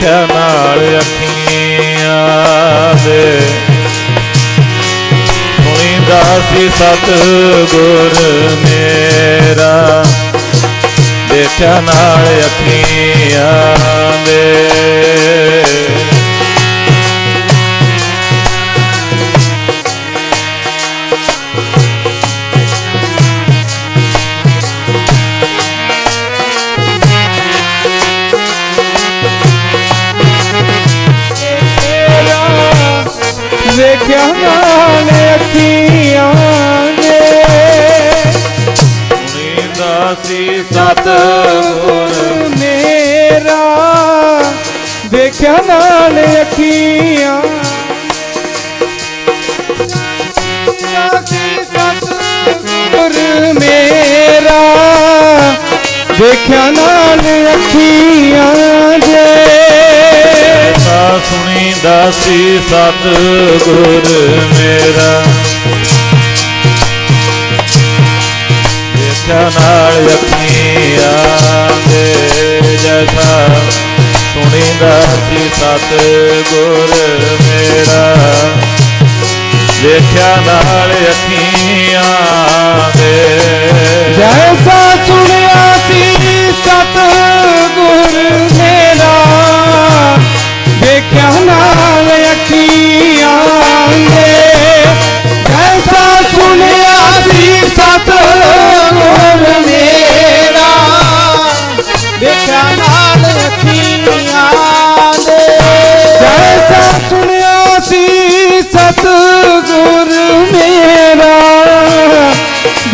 ਵੇਖਿਆ ਨਾਲ ਅੱਖੀਆਂ ਦੇ। ਸੁਣੀਦਾ ਸੀ ਸਤ ਗੁਰ ਮੇਰਾ ਦੇਖਿਆ ਨਾਲ ਅੱਖੀਆਂ ਦੇ। ਵੇਖਿਆ ਨਾਲ ਅੱਖੀਆਂ ਨੇ। ਸਤ ਗੁਰ ਮੇਰਾ ਵੇਖਿਆ ਨਾਲ ਅੱਖੀਆਂ। ਗੁਰ ਮੇਰਾ ਵੇਖਿਆ ਨਾਲ ਅੱਖੀਆਂ ਜੇ। ਸਾ ਸੁਣੀਦਾ ਸਤ ਗੁਰ ਮੇਰਾ। ਦੇਖਿਆ ਨਾਲ ਅੱਖੀਆਂ ਦੇ ਜੈਸਾ ਸੁਣੀਦਾ ਸੀ ਸਤ ਗੁਰ ਮੇਰਾ। ਦੇਖਿਆ ਨਾਲ ਅੱਖੀਆਂ ਦੇ ਜੈਸਾ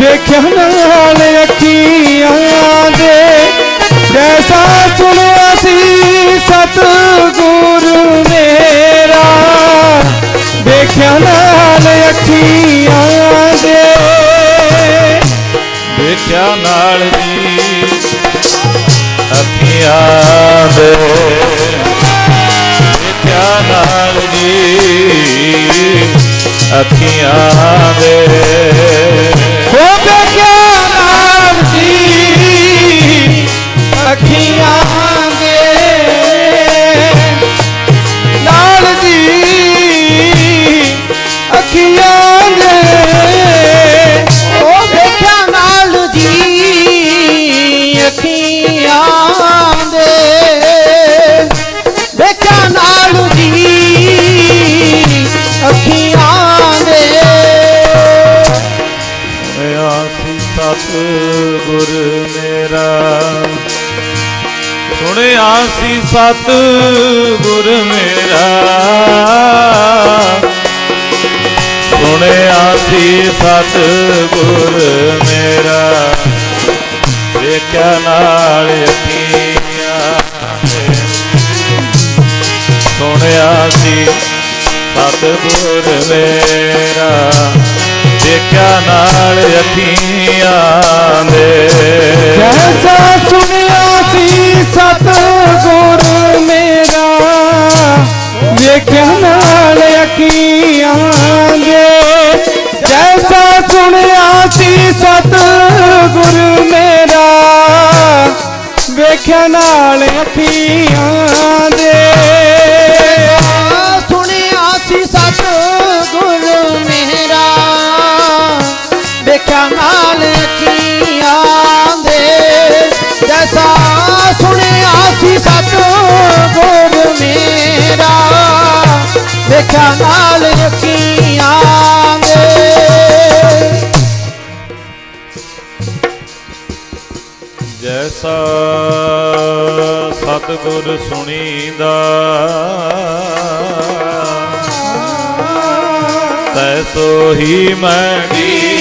ਵੇਖਿਆ ਨਾਲ ਅੱਖੀਆਂ ਦੇ। ਜੈਸਾ ਸੁਣਿਆ ਸੀ ਸਤ ਗੁਰ ਮੇਰਾ। ਵੇਖਿਆ ਨਾਲ ਅੱਖੀਆਂ ਦੇ। ਵੇਖਿਆ ਨਾਲ ਜੀ ਅੱਖੀਆਂ ਦੇ। ਵੇਖਿਆ ਨਾਲ ਜੀ ਅੱਖੀਆਂ ਦੇ। ਸਤ ਗੁਰ ਮੇਰਾ। ਸੁਣਿਆ ਸੀ ਸਤ ਗੁਰ ਮੇਰਾ। ਸੁਣਿਆ ਸੀ ਸਤ ਗੁਰ ਮੇਰਾ। ਵੇਖਿਆ ਨਾਲ ਅੱਖੀਆਂ ਸੁਣਿਆ ਸੀ ਸਤਿਗੁਰ ਮੇਰਾ। ਦੇਖਿਆ ਨਾਲ ਅੱਖੀਆਂ ਦੇ। ਜੈਸਾ ਸੁਣਿਆ ਸੀ ਸਤ ਗੁਰ ਮੇਰਾ, ਵੇਖਿਆ ਨਾਲ ਅੱਖੀਆਂ ਦੇ। ਜੈਸਾ ਸੁਣਿਆ ਸੀ ਸਤ ਗੁਰ ਮੇਰਾ, ਵੇਖਿਆ ਨਾਲ ਅੱਖੀਆਂ ਦੇ। ਸੁਣਿਆ ਸੀ ਸਤ ਗੁਰ ਮੇਰਾ। ਵੇਖਿਆ ਨਾਲ ਅੱਖੀਆਂ ਦੇ। ਜੈਸਾ ਸਤਿਗੁਰ ਸੁਣੀਦਾ, ਤੈਸੋ ਹੀ ਮੈਂ